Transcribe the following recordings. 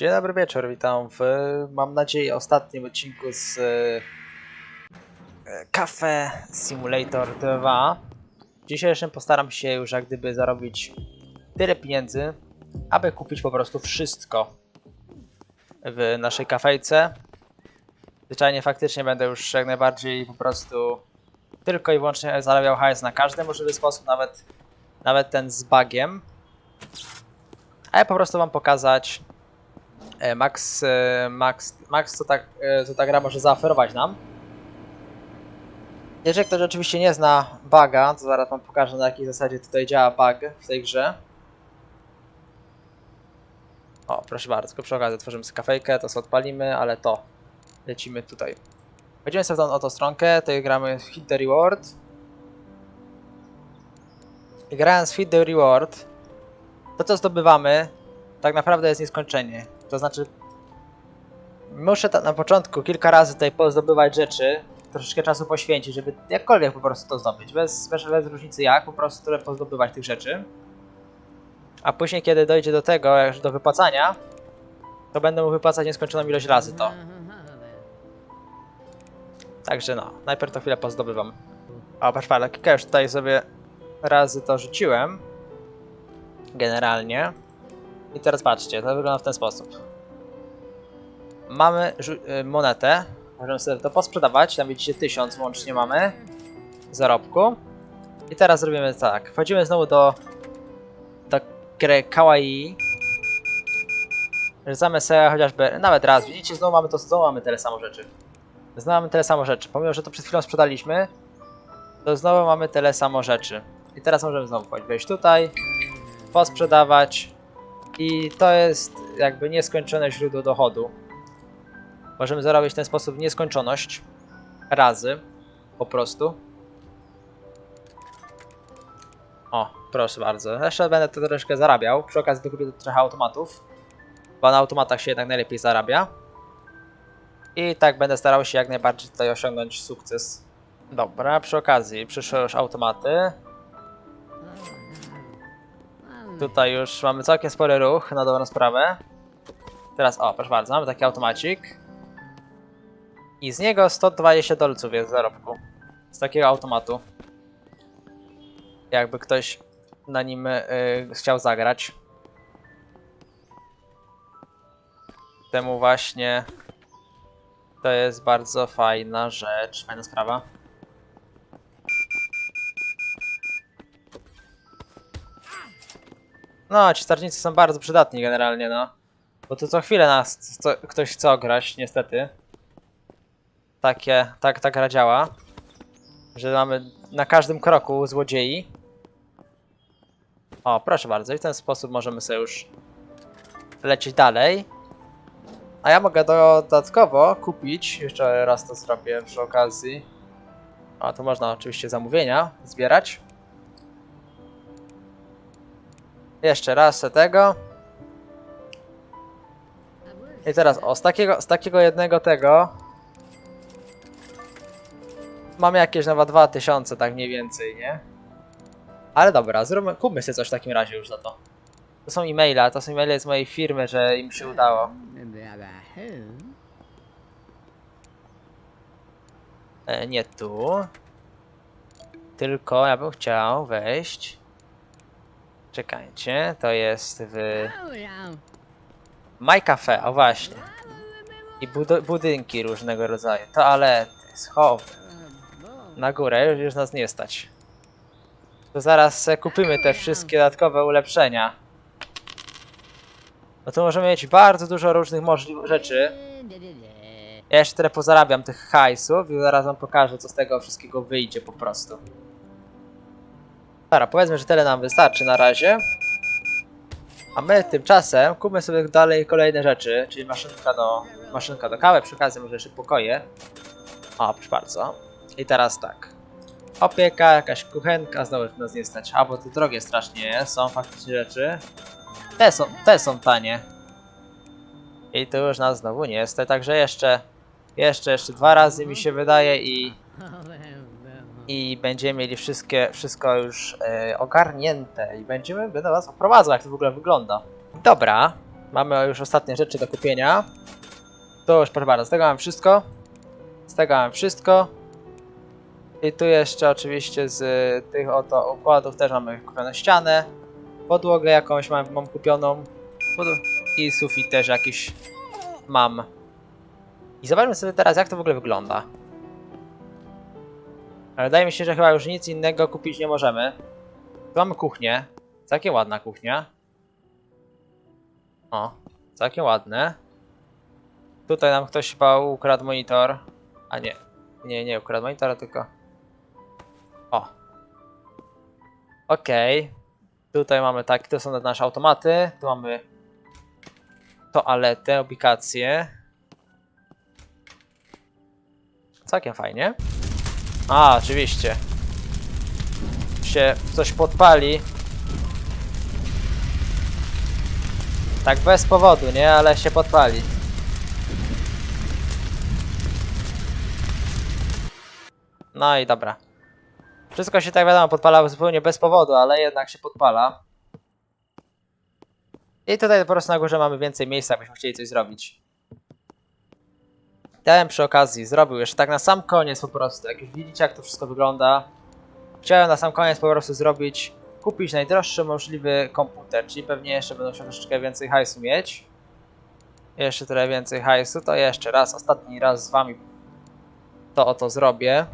Dzień dobry wieczór, witam w, mam nadzieję, ostatnim odcinku z e, Cafe Simulator 2. W dzisiejszym postaram się już jak gdyby zarobić tyle pieniędzy, aby kupić po prostu wszystko w naszej kafejce. Zwyczajnie faktycznie będę już jak najbardziej po prostu tylko i wyłącznie zarabiał hajs na każdy możliwy sposób, nawet, nawet ten z bugiem. A ja po prostu wam pokazać Max, e, Max, Max co, tak, e, co ta gra może zaoferować nam. Jeżeli ktoś oczywiście nie zna buga, to zaraz wam pokażę na jakiej zasadzie tutaj działa bug w tej grze. O, proszę bardzo, tylko przy okazji otworzymy sobie kafejkę, to sobie odpalimy, ale to lecimy tutaj. Wchodzimy sobie w tą oto stronkę, tutaj gramy w Hit the Reward. I grając w Hit the Reward, to co zdobywamy, tak naprawdę jest nieskończenie. To znaczy, muszę ta, na początku kilka razy tutaj pozdobywać rzeczy, troszeczkę czasu poświęcić, żeby jakkolwiek po prostu to zdobyć, bez, bez, bez różnicy jak, po prostu tyle pozdobywać tych rzeczy. A później, kiedy dojdzie do tego, do wypłacania, to będę mu wypłacać nieskończoną ilość razy to. Także no, najpierw to chwilę pozdobywam. O, patrz, kilka już tutaj sobie razy to rzuciłem. Generalnie. I teraz patrzcie, to wygląda w ten sposób. Mamy y, monetę, możemy sobie to posprzedawać, tam widzicie 1000 łącznie mamy zarobku. I teraz zrobimy tak, wchodzimy znowu do do gry Kawaii. Rzucamy sobie chociażby, nawet raz, widzicie, znowu mamy to, znowu mamy tyle samo rzeczy. Znowu mamy tyle samo rzeczy, pomimo, że to przed chwilą sprzedaliśmy, to znowu mamy tyle samo rzeczy. I teraz możemy znowu wejść tutaj, posprzedawać i to jest jakby nieskończone źródło dochodu. Możemy zarobić w ten sposób nieskończoność razy, po prostu. O, proszę bardzo. Jeszcze będę to troszkę zarabiał. Przy okazji dokupię trochę automatów, bo na automatach się jednak najlepiej zarabia. I tak będę starał się jak najbardziej tutaj osiągnąć sukces. Dobra, przy okazji przyszły już automaty. Tutaj już mamy całkiem spory ruch na dobrą sprawę. Teraz, o, proszę bardzo, mamy taki automacik. I z niego 120 dolców jest zarobku. Z takiego automatu. Jakby ktoś na nim y, chciał zagrać. Temu właśnie to jest bardzo fajna rzecz, fajna sprawa. No, ci starnicy są bardzo przydatni generalnie, no. Bo tu co chwilę nas co, ktoś chce ograć, niestety. Takie, tak ta gra działa. Że mamy na każdym kroku złodziei. O, proszę bardzo, i w ten sposób możemy sobie już lecieć dalej. A ja mogę dodatkowo kupić, jeszcze raz to zrobię przy okazji. A tu można oczywiście zamówienia zbierać. Jeszcze raz tego. I teraz o, z takiego, z takiego jednego tego mamy jakieś nawet 2000 tak mniej więcej, nie? Ale dobra, zróbmy, kupmy sobie coś w takim razie już za to. To są e-maile, to są e-maile z mojej firmy, że im się udało. E, nie tu. Tylko ja bym chciał wejść. Czekajcie, to jest w My Cafe, o właśnie. I budynki różnego rodzaju. Toalety, schody. Na górę, już, już nas nie stać. To zaraz kupimy te wszystkie dodatkowe ulepszenia. No to możemy mieć bardzo dużo różnych możliwych rzeczy. Ja jeszcze tyle pozarabiam tych hajsów i zaraz wam pokażę, co z tego wszystkiego wyjdzie po prostu. Dobra, powiedzmy, że tyle nam wystarczy na razie. A my tymczasem kupmy sobie dalej kolejne rzeczy, czyli maszynka do, maszynka do kawy, przy okazji może jeszcze pokoje. O, proszę bardzo. I teraz tak. Opieka, jakaś kuchenka, znowu nas nie stać. A, bo to drogie strasznie są faktycznie rzeczy. Te są, te są tanie. I tu już nas znowu nie jest, także jeszcze, jeszcze, jeszcze dwa razy mi się wydaje i, i będziemy mieli wszystkie, wszystko już e, ogarnięte i będziemy, będę was oprowadzał jak to w ogóle wygląda. Dobra, Mamy już ostatnie rzeczy do kupienia. To już proszę bardzo, z tego mam wszystko. Z tego mam wszystko. I tu jeszcze oczywiście z tych oto układów też mamy kupioną ścianę. Podłogę jakąś mam, mam kupioną. I sufit też jakiś mam. I zobaczmy sobie teraz jak to w ogóle wygląda. Ale wydaje mi się, że chyba już nic innego kupić nie możemy. Mamy kuchnię. Całkiem ładna kuchnia. O, całkiem ładne. Tutaj nam ktoś chyba ukradł monitor. A nie. Nie, nie ukradł monitora, tylko... O. Okej. Tutaj mamy tak, to są nasze automaty. Tu mamy toaletę, ubikację. Całkiem fajnie. A, oczywiście. Się coś podpali. Tak bez powodu, nie? Ale się podpali. No i dobra. Wszystko się tak wiadomo podpala zupełnie bez powodu, ale jednak się podpala. I tutaj po prostu na górze mamy więcej miejsca, jakbyśmy chcieli coś zrobić. Bym przy okazji zrobił jeszcze tak na sam koniec po prostu, jak już widzicie jak to wszystko wygląda. Chciałem na sam koniec po prostu zrobić, kupić najdroższy możliwy komputer, czyli pewnie jeszcze będą się troszeczkę więcej hajsu mieć. Jeszcze trochę więcej hajsu, to jeszcze raz, ostatni raz z wami to oto zrobię.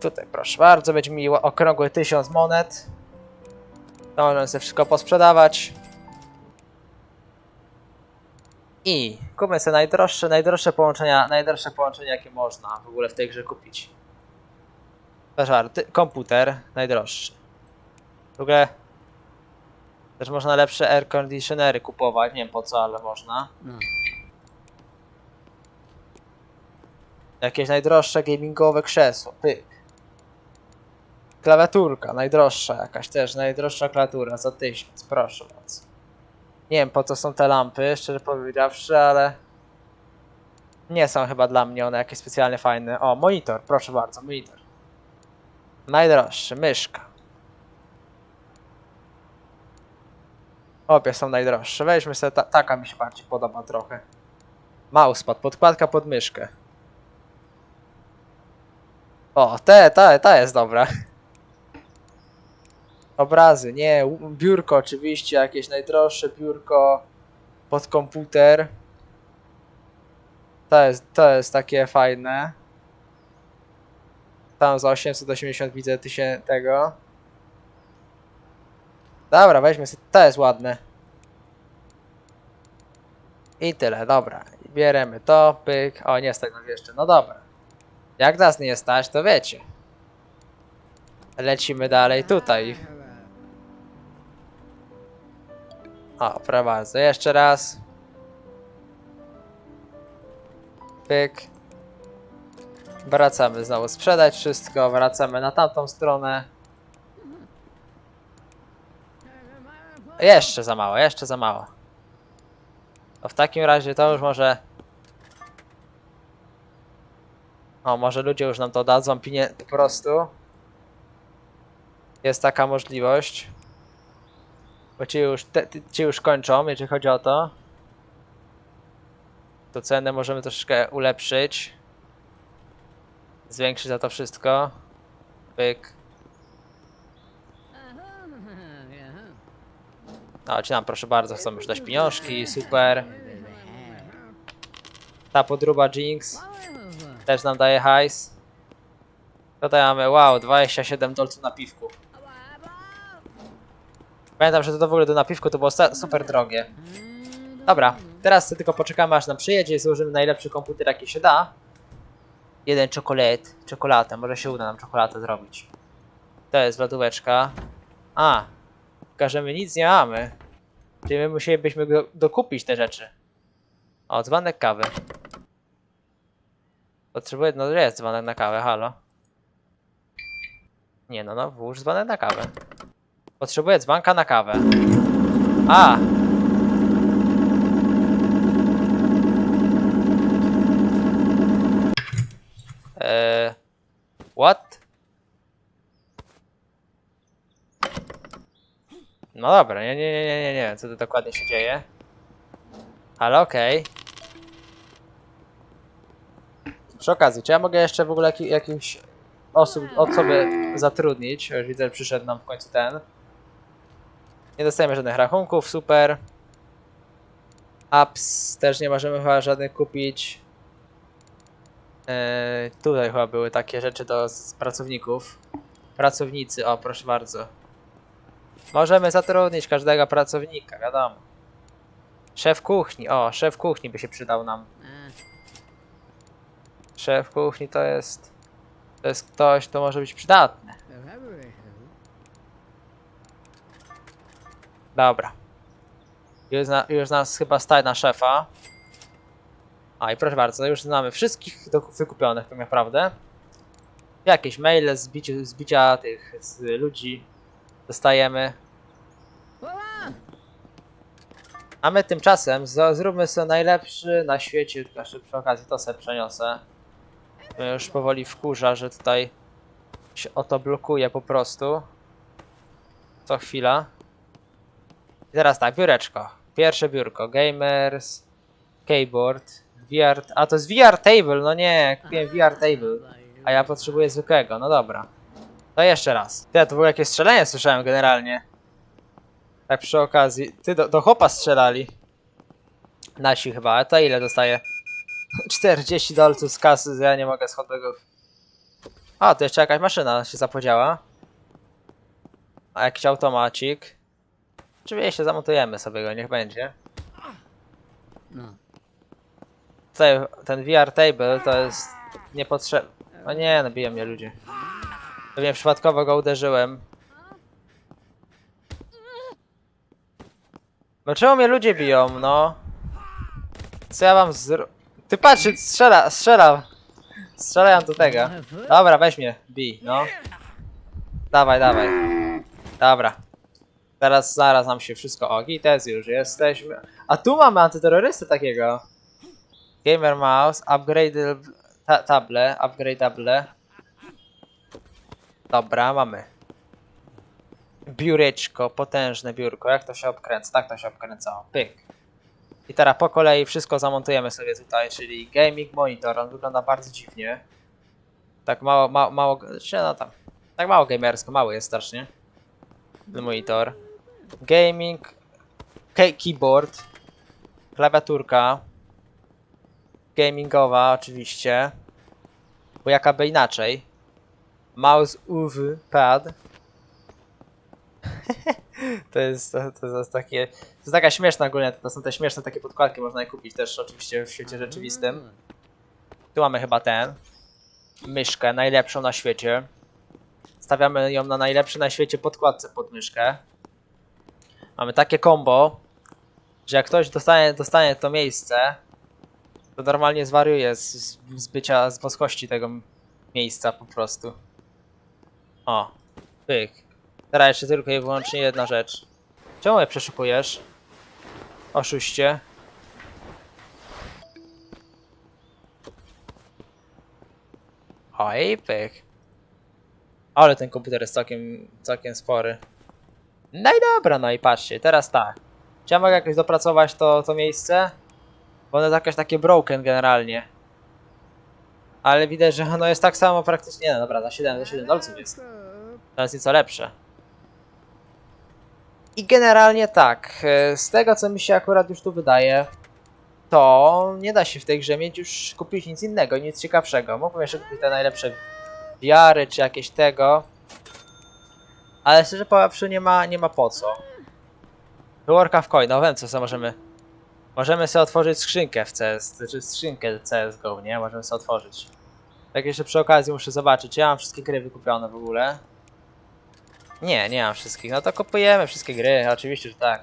Tutaj proszę bardzo, będzie mi okrągły 1000 monet. To możemy sobie wszystko posprzedawać. I kupmy sobie najdroższe, najdroższe połączenia, najdroższe połączenia jakie można w ogóle w tej grze kupić. Proszę bardzo, ty- komputer najdroższy. W ogóle też można lepsze air conditionery kupować, nie wiem po co, ale można. Jakieś najdroższe gamingowe krzesło, pyk. Klawiaturka, najdroższa jakaś też, najdroższa klawiatura za 1000, proszę bardzo. Nie wiem po co są te lampy, szczerze powiedziawszy, ale nie są chyba dla mnie one jakieś specjalnie fajne. O, monitor, proszę bardzo, monitor. Najdroższy, myszka. Obie są najdroższe. Weźmy sobie, ta, taka mi się bardziej podoba trochę. Mousepad, podkładka pod myszkę. O, te, ta, ta jest dobra. Obrazy, nie, biurko oczywiście, jakieś najdroższe biurko pod komputer. To jest, to jest takie fajne. Tam za 880 widzę tysięcy tego. Dobra, weźmy sobie, to jest ładne. I tyle, dobra. Bieremy to, pyk. O, nie stać nas jeszcze, no dobra. Jak nas nie stać, to wiecie. Lecimy dalej tutaj. O, proszę. Jeszcze raz. Pyk. Wracamy znowu sprzedać wszystko. Wracamy na tamtą stronę. Jeszcze za mało, jeszcze za mało. To w takim razie to już może... O, może ludzie już nam to dadzą pienię po prostu. Jest taka możliwość. Bo ci już, te, już kończą, jeżeli chodzi o to. To cenę możemy troszeczkę ulepszyć. Zwiększyć za to wszystko. Pyk. No, ci nam proszę bardzo, chcą już dać pieniążki, super. Ta podruba Jinx też nam daje hajs. Tutaj mamy, wow, 27 dolców na piwku. Pamiętam, że to w ogóle do napiwku to było sa- super drogie. Dobra, teraz tylko poczekamy aż nam przyjedzie i złożymy najlepszy komputer jaki się da. Jeden czekolad, czekoladę, może się uda nam czekoladę zrobić. To jest lodóweczka. A, tylko że my nic nie mamy. Czyli my musielibyśmy do, dokupić te rzeczy. O, dzbanek kawy. Potrzebuję, no jest dzbanek na kawę, halo. Nie no, no, włóż dzbanek na kawę. Potrzebuję dzbanka na kawę. A! Eee... What? No dobra, nie, nie, nie, nie, nie, nie, co tu dokładnie się dzieje. Ale okej. Przy okazji, czy ja mogę jeszcze w ogóle jaki, jakichś osób, osoby zatrudnić? Już widzę, że przyszedł nam w końcu ten. Nie dostajemy żadnych rachunków, super. Apps też nie możemy chyba żadnych kupić. Eee, tutaj chyba były takie rzeczy do z pracowników. Pracownicy, o proszę bardzo. Możemy zatrudnić każdego pracownika, wiadomo. Szef kuchni, o, szef kuchni by się przydał nam. Szef kuchni to jest. To jest ktoś, kto może być przydatny. Dobra. Już, na, już nas chyba stać na szefa. A i proszę bardzo, już znamy wszystkich wykupionych tak naprawdę. Jakieś maile z, z bicia tych z ludzi dostajemy. A my tymczasem zróbmy sobie najlepszy na świecie, jeszcze przy okazji to sobie przeniosę. Mnie już powoli wkurza, że tutaj się o to blokuje po prostu. Co chwila. I teraz tak, biureczko. Pierwsze biurko. Gamers. Keyboard. VR. A to jest VR table, no nie, kupiłem VR table. A ja potrzebuję zwykłego, no dobra. To jeszcze raz. Ja to było jakieś strzelanie słyszałem generalnie. Tak przy okazji. Ty do, do chopa strzelali. Nasi chyba, a to ile dostaje? 40 dolców z kasy, ja nie mogę z. A, to jeszcze jakaś maszyna się zapodziała. A jakiś automacik. Oczywiście zamontujemy sobie go, niech będzie. No. Tutaj ten VR table to jest niepotrzebny. O nie, no biją mnie ludzie. Pewnie przypadkowo go uderzyłem. No czemu mnie ludzie biją, no? Co ja wam zro... Ty patrz, strzela, strzela. Strzelają do tego. Dobra, weź mnie, bij, no. Dawaj, dawaj. Dobra. Teraz zaraz nam się wszystko ogi, tez już jesteśmy. A tu mamy antyterrorystę takiego. Gamer mouse, upgrade ta table, upgradeable. Dobra, mamy. Biureczko, potężne biurko. Jak to się obkręca? Tak to się obkręcało. Pyk. I teraz po kolei wszystko zamontujemy sobie tutaj, czyli gaming monitor. On wygląda bardzo dziwnie. Tak mało, mało, mało, czy no tam. Tak mało gamersko, mały jest strasznie. Ten monitor. Gaming. Key keyboard. Klawiaturka. Gamingowa oczywiście. Bo jakaby inaczej. Mouse UV pad. to, jest, to, to jest takie. To jest taka śmieszna ogólnie. To są te śmieszne takie podkładki, można je kupić też oczywiście w świecie rzeczywistym. Tu mamy chyba ten. Myszkę, najlepszą na świecie. Stawiamy ją na najlepszy na świecie podkładce pod myszkę. Mamy takie combo, że jak ktoś dostanie, dostanie to miejsce, to normalnie zwariuje z, z, bycia, z boskości tego miejsca po prostu. O, pyk. Teraz jeszcze tylko i wyłącznie jedna rzecz. Czemu je przeszukujesz? Oszuście. Oj, pyk. Ale ten komputer jest całkiem, całkiem spory. No i dobra, no i patrzcie, teraz tak. Czy ja mogę jakoś dopracować to, to miejsce? Bo ono jest jakieś takie broken generalnie. Ale widać, że ono jest tak samo praktycznie. Nie, no dobra, za 7, za 7 dolców jest. To jest nieco lepsze. I generalnie tak, e, z tego co mi się akurat już tu wydaje, to nie da się w tej grze mieć już kupić nic innego, nic ciekawszego. Mógłbym jeszcze kupić te najlepsze wiary czy jakieś tego. Ale szczerze powiedziawszy nie ma, nie ma po co. Wyworka w coin, no wiem co sobie możemy. Możemy sobie otworzyć skrzynkę w CS, znaczy skrzynkę CSGO, nie? Możemy sobie otworzyć. Tak jeszcze przy okazji muszę zobaczyć, czy ja mam wszystkie gry wykupione w ogóle. Nie, nie mam wszystkich. No to kupujemy wszystkie gry, oczywiście, że tak.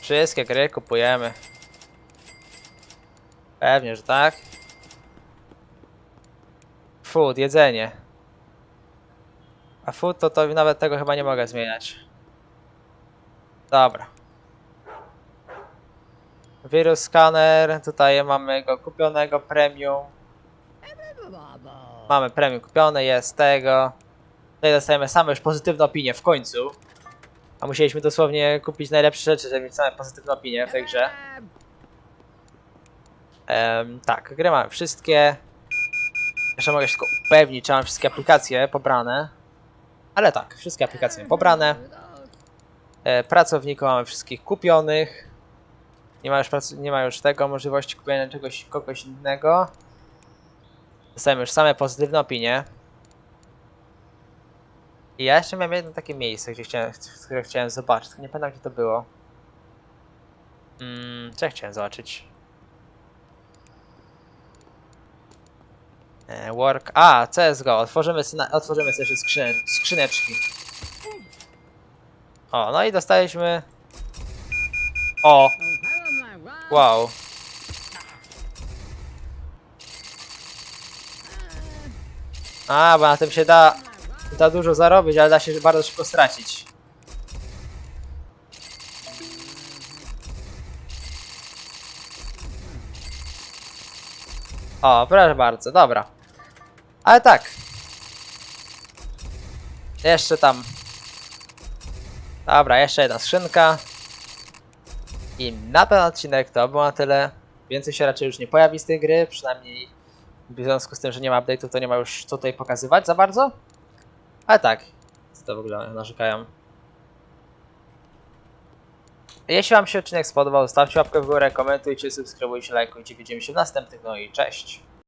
Wszystkie gry kupujemy. Pewnie, że tak. Food, jedzenie. A food to, to nawet tego chyba nie mogę zmieniać. Dobra. Wirus scanner, tutaj mamy go kupionego premium. Mamy premium kupione, jest tego. Tutaj dostajemy same już pozytywne opinie w końcu. A musieliśmy dosłownie kupić najlepsze rzeczy, żeby mieć same pozytywne opinie w tej grze. Em, tak, gry mamy wszystkie. Jeszcze mogę się tylko upewnić, czy mam wszystkie aplikacje pobrane. Ale tak, wszystkie aplikacje pobrane. E, pracowników mamy wszystkich kupionych. Nie ma już, nie ma już tego możliwości kupienia czegoś kogoś innego. Dostajemy już same pozytywne opinie. I ja jeszcze miałem jedno takie miejsce, gdzie chciałem, które chciałem zobaczyć, nie pamiętam gdzie to było. Mm, co ja chciałem zobaczyć? Work. A, CSGO. Otworzymy, otworzymy sobie jeszcze skrzyneczki. O, no i dostaliśmy. O, wow. A, bo na tym się da, da dużo zarobić, ale da się bardzo szybko stracić. O, proszę bardzo, dobra. Ale tak. Jeszcze tam. Dobra, jeszcze jedna skrzynka. I na ten odcinek to było na tyle. Więcej się raczej już nie pojawi z tej gry, przynajmniej w związku z tym, że nie ma update'ów, to nie ma już co tutaj pokazywać za bardzo. Ale tak, co to w ogóle narzekają. Jeśli Wam się odcinek spodobał, zostawcie łapkę w górę, komentujcie, subskrybujcie, lajkujcie. Widzimy się w następnych, no i cześć.